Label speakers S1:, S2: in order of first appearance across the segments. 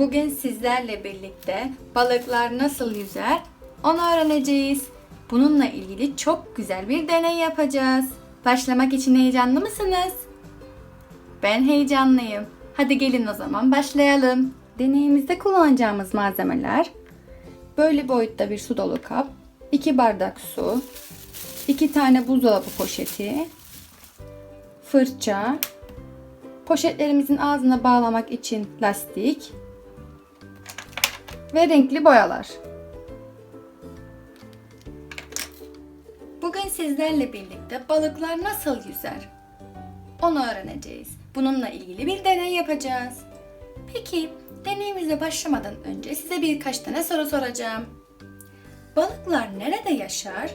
S1: Bugün sizlerle birlikte balıklar nasıl yüzer onu öğreneceğiz. Bununla ilgili çok güzel bir deney yapacağız. Başlamak için heyecanlı mısınız? Ben heyecanlıyım. Hadi gelin o zaman başlayalım. Deneyimizde kullanacağımız malzemeler böyle boyutta bir su dolu kap, 2 bardak su, 2 tane buzdolabı poşeti, fırça, poşetlerimizin ağzına bağlamak için lastik ve renkli boyalar. Bugün sizlerle birlikte balıklar nasıl yüzer? Onu öğreneceğiz. Bununla ilgili bir deney yapacağız. Peki deneyimize başlamadan önce size birkaç tane soru soracağım. Balıklar nerede yaşar?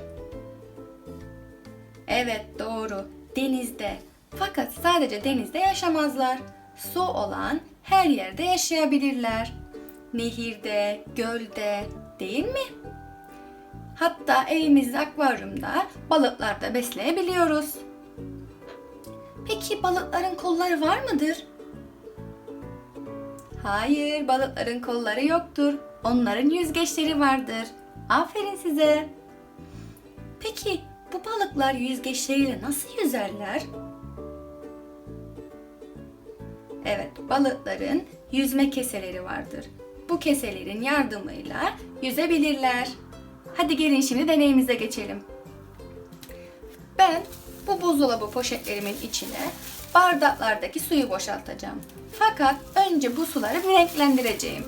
S1: Evet doğru. Denizde. Fakat sadece denizde yaşamazlar. Su olan her yerde yaşayabilirler. Nehirde, gölde, değil mi? Hatta evimizde akvaryumda balıklar da besleyebiliyoruz. Peki balıkların kolları var mıdır? Hayır, balıkların kolları yoktur. Onların yüzgeçleri vardır. Aferin size. Peki bu balıklar yüzgeçleriyle nasıl yüzerler? Evet, balıkların yüzme keseleri vardır. Bu keselerin yardımıyla yüzebilirler. Hadi gelin şimdi deneyimize geçelim. Ben bu buzdolabı poşetlerimin içine bardaklardaki suyu boşaltacağım. Fakat önce bu suları renklendireceğim.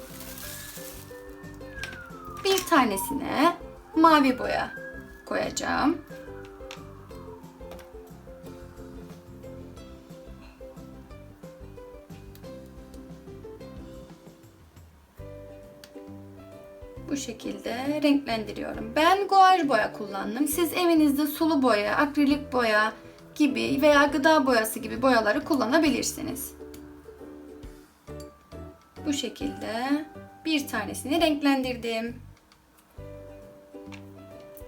S1: Bir tanesine mavi boya koyacağım. Bu şekilde renklendiriyorum. Ben guaj boya kullandım. Siz evinizde sulu boya, akrilik boya gibi veya gıda boyası gibi boyaları kullanabilirsiniz. Bu şekilde bir tanesini renklendirdim.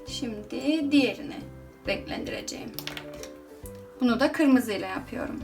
S1: Şimdi diğerini renklendireceğim. Bunu da kırmızıyla yapıyorum.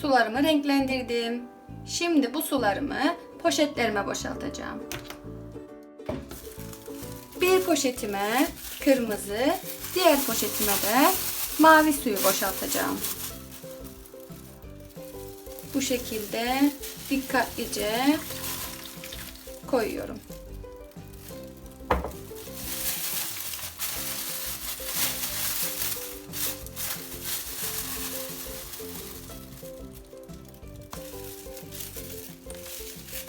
S1: Sularımı renklendirdim. Şimdi bu sularımı poşetlerime boşaltacağım. Bir poşetime kırmızı, diğer poşetime de mavi suyu boşaltacağım. Bu şekilde dikkatlice koyuyorum.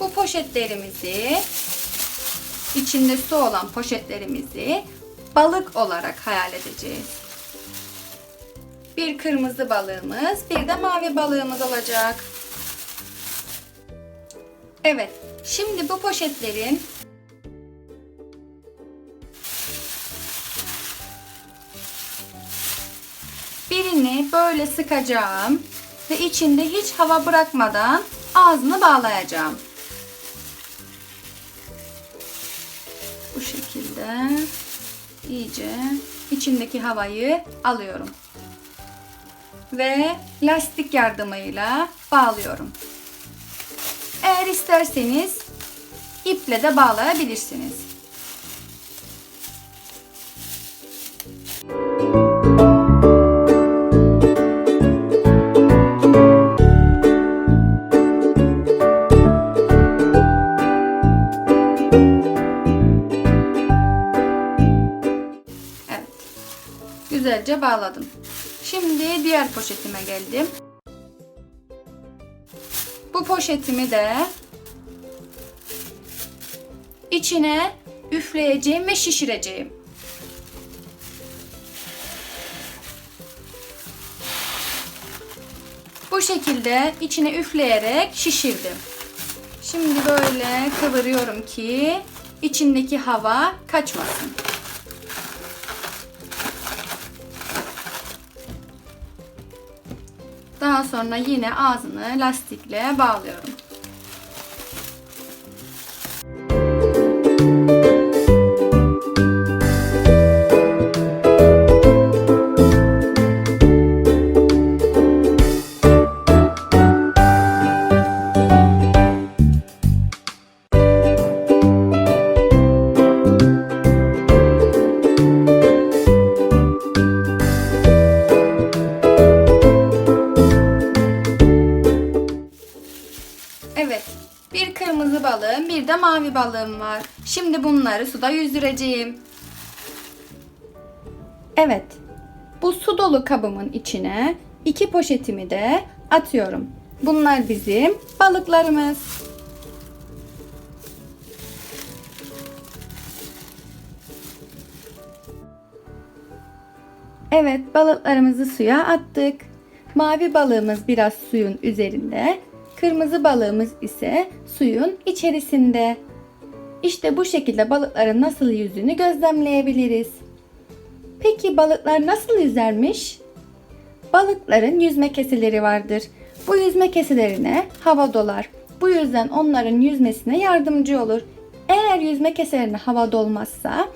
S1: Bu poşetlerimizi içinde su olan poşetlerimizi balık olarak hayal edeceğiz. Bir kırmızı balığımız, bir de mavi balığımız olacak. Evet, şimdi bu poşetlerin birini böyle sıkacağım ve içinde hiç hava bırakmadan ağzını bağlayacağım. Bu şekilde iyice içindeki havayı alıyorum. Ve lastik yardımıyla bağlıyorum. Eğer isterseniz iple de bağlayabilirsiniz. Güzelce bağladım. Şimdi diğer poşetime geldim. Bu poşetimi de içine üfleyeceğim ve şişireceğim. Bu şekilde içine üfleyerek şişirdim. Şimdi böyle kıvırıyorum ki içindeki hava kaçmasın. Daha sonra yine ağzını lastikle bağlıyorum. Balığım var. Şimdi bunları suda yüzdüreceğim. Evet. Bu su dolu kabımın içine iki poşetimi de atıyorum. Bunlar bizim balıklarımız. Evet, balıklarımızı suya attık. Mavi balığımız biraz suyun üzerinde, kırmızı balığımız ise suyun içerisinde. İşte bu şekilde balıkların nasıl yüzdüğünü gözlemleyebiliriz. Peki balıklar nasıl yüzermiş? Balıkların yüzme keseleri vardır. Bu yüzme keselerine hava dolar. Bu yüzden onların yüzmesine yardımcı olur. Eğer yüzme keselerine hava dolmazsa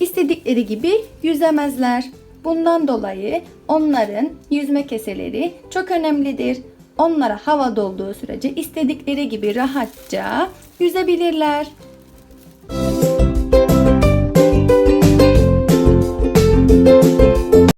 S1: istedikleri gibi yüzemezler. Bundan dolayı onların yüzme keseleri çok önemlidir. Onlara hava dolduğu sürece istedikleri gibi rahatça yüzebilirler.